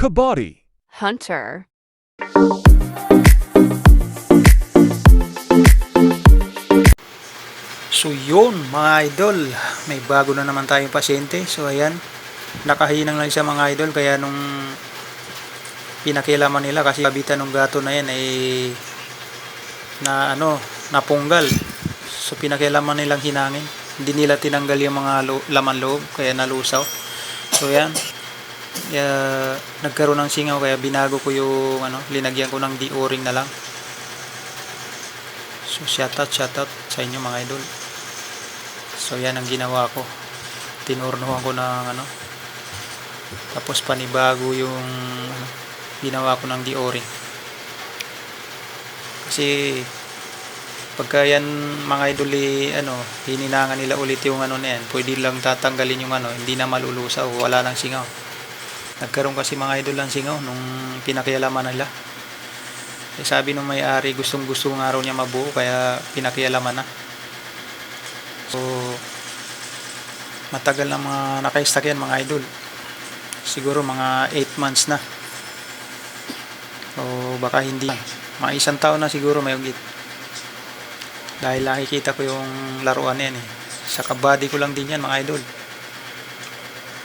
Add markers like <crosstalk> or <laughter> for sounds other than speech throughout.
Kabaddi. Hunter. So yun mga idol, may bago na naman tayong pasyente. So ayan, nakahinang lang siya mga idol kaya nung pinakilaman nila kasi kabitan ng gato na yan ay na ano, napunggal. So pinakilaman nilang hinangin. Hindi nila tinanggal yung mga lo- laman loob kaya nalusaw. So yan, kaya, nagkaroon ng singaw kaya binago ko yung ano, linagyan ko ng di-o-ring na lang. So shoutout, shoutout sa inyo mga idol. So yan ang ginawa ko. Tinurnuhan ko ng ano. Tapos panibago yung ano, ginawa ko ng di-o-ring. Kasi pagka yan mga idol eh, ano, hininangan nila ulit yung ano na yan, pwede lang tatanggalin yung ano, hindi na malulusaw, wala nang singaw. Nagkaroon kasi mga idol ng singaw nung pinakialaman nila. Eh, sabi nung may-ari gustong gusto nga raw niya mabuo kaya pinakialaman na. So, matagal na mga naka-stack yan mga idol. Siguro mga 8 months na. O baka hindi. Mga isang taon na siguro may ugit. Dahil nakikita ko yung laruan na yan eh. Sa kabady ko lang din yan mga idol.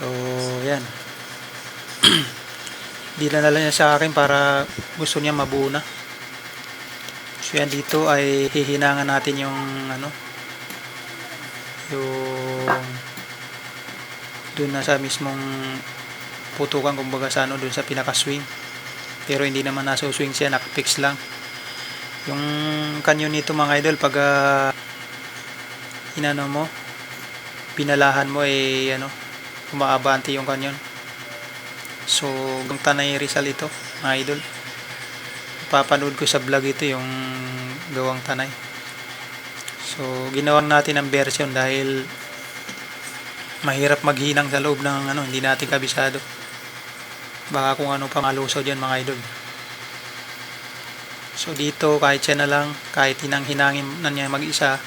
So, yan. <clears throat> Dinala niya sa akin para gusto niya mabuo na. So yan dito ay hihinangan natin yung ano yung doon na sa mismong putukan kumbaga sa ano doon sa pinaka swing pero hindi naman nasa swing siya nakapix lang. Yung kanyon nito mga idol pag ah, inano mo pinalahan mo eh ano umaabante yung kanyon so ang tanay Rizal ito mga idol papanood ko sa vlog ito yung gawang tanay. So ginawang natin ang version dahil mahirap maghinang sa loob ng ano hindi natin kabisado. Baka kung ano pa malusaw dyan mga idol. So dito kahit siya na lang kahit hinang hinangin na niya mag isa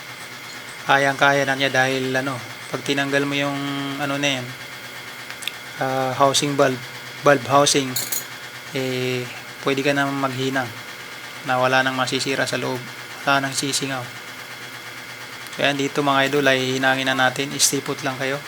kayang kaya na niya dahil ano pag tinanggal mo yung ano na yan ah, housing bulb bulb housing eh pwede ka na maghinang na wala nang masisira sa loob wala nang sisingaw. Kaya dito mga idol ay hinangin na natin istipot lang kayo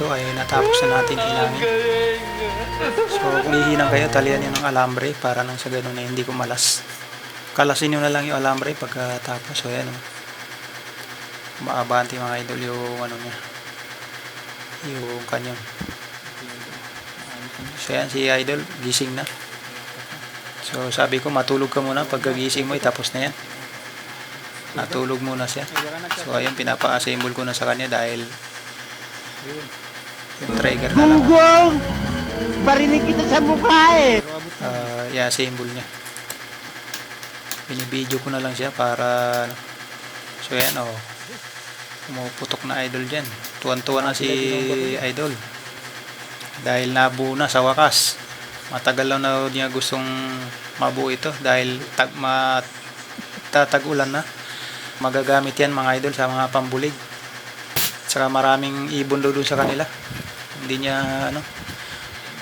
dito ay natapos na natin hinangin. So kung hihinang kayo, talian nyo ng alambre para nang sa ganun na hindi kumalas. Kalasin nyo na lang yung alambre pagkatapos. So ayan, oh. maabanti mga idol yung ano niya. Yung kanyang. So ayan si idol, gising na. So sabi ko matulog ka muna pagkagising mo, itapos na yan. Natulog muna siya. So ayun, pinapa-assemble ko na sa kanya dahil yung trigger na lang. Gunggong! Barinig kita sa mukha eh! uh, i-assemble niya. Binibideo ko na lang siya para ano. So yan oh. Pumuputok na idol dyan. Tuwan-tuwa na si idol. Dahil nabuo na sa wakas. Matagal lang na niya gustong mabuo ito dahil tag ma tatag-ulan na. Magagamit yan mga idol sa mga pambulig. Saka maraming ibon doon sa kanila. Hindi niya ano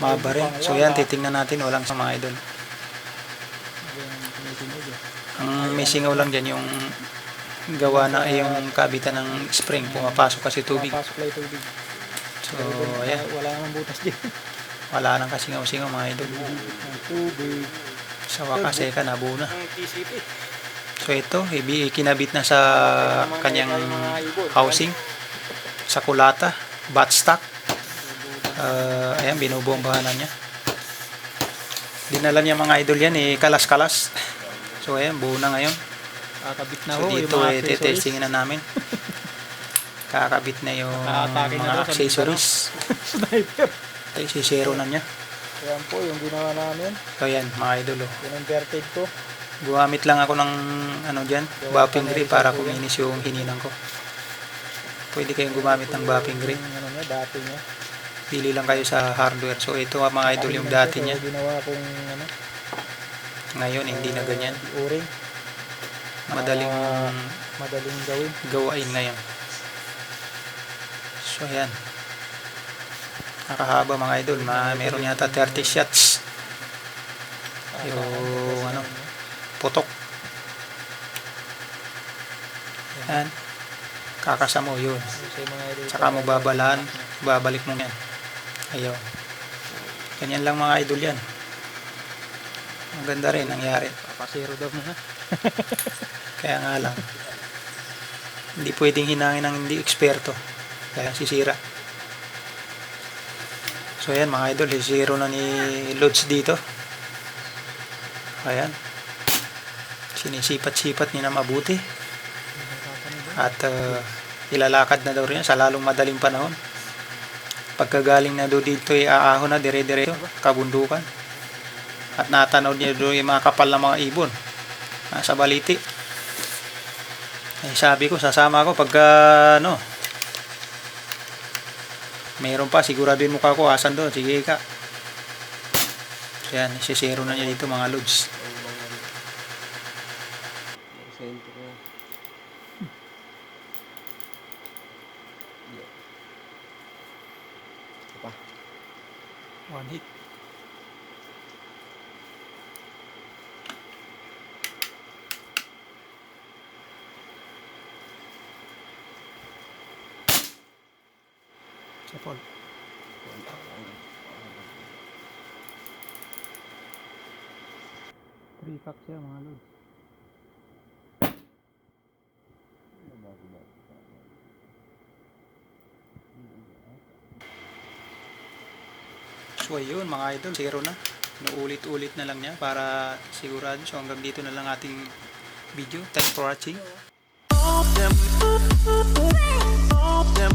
mabarin. So yan, titingnan natin. Walang sa mga idol. Ang may singaw lang dyan yung gawa na ay yung kabitan ng spring. Pumapasok kasi tubig. Pasok lang yung tubig. So, ayan. Wala namang butas din. <laughs> Wala nang kasingaw-singaw mga idol. Tubig. Sa wakas, eh, ka nabuo na. So ito, ibi- kinabit na sa kanyang housing. Sa kulata. Bat stock. Uh, ayan, binubombahan na niya. Dinala niya mga idol yan, eh, kalas-kalas. So ayan, buo na ngayon. Kakabit na So ho yung dito mga eh, tetestingin na namin. Kakabit na yung Nakatake na mga sa accessories. <laughs> Sniper. Ito, isisero na niya. Ayan po yung ginawa namin. So ayan, mga idol. Oh. Yung inverted ko. Gumamit lang ako ng ano dyan, buffing grip para kuminis yung hininang ko. Pwede kayong gumamit ng buffing grip. Ano niya, dati niya. Pili lang kayo sa hardware. So ito nga mga idol yung dati niya. Ginawa kong ano, Ngayon hindi na ganyan. uring. Madaling Madaling gawin. gawain ngayon. So ayan. Nakahaba mga idol. Ma meron yata 30 shots. Yung ano, putok. Yan. Kakasa mo yun. Tsaka mo babalaan, babalik mo yan. Ayaw. Ganyan lang mga idol yan. Ang ganda rin nangyari. Papasero daw na. <laughs> Kaya nga lang. Hindi pwedeng hinangin ng hindi eksperto. Kaya sisira. So ayan mga idol, zero na ni Lods dito. Ayan. Sinisipat-sipat niya na mabuti. At uh, ilalakad na daw rin sa lalong madaling panahon. Pagkagaling na doon dito ay aahon na dire-diretso, kabundukan. At natanaw niya doon yung mga kapal na mga ibon. Nasa baliti. Ay sabi ko, sasama ako pagka ano. Meron pa, siguraduhin mo ka ko, asan doon, sige ka. Yan, isisero na niya dito mga loads. One hit. Sa fall. Three packs siya mga lods. So ayun mga idol, zero na. Naulit-ulit na lang niya para sigurado. So hanggang dito na lang ating video. Thanks for watching. them,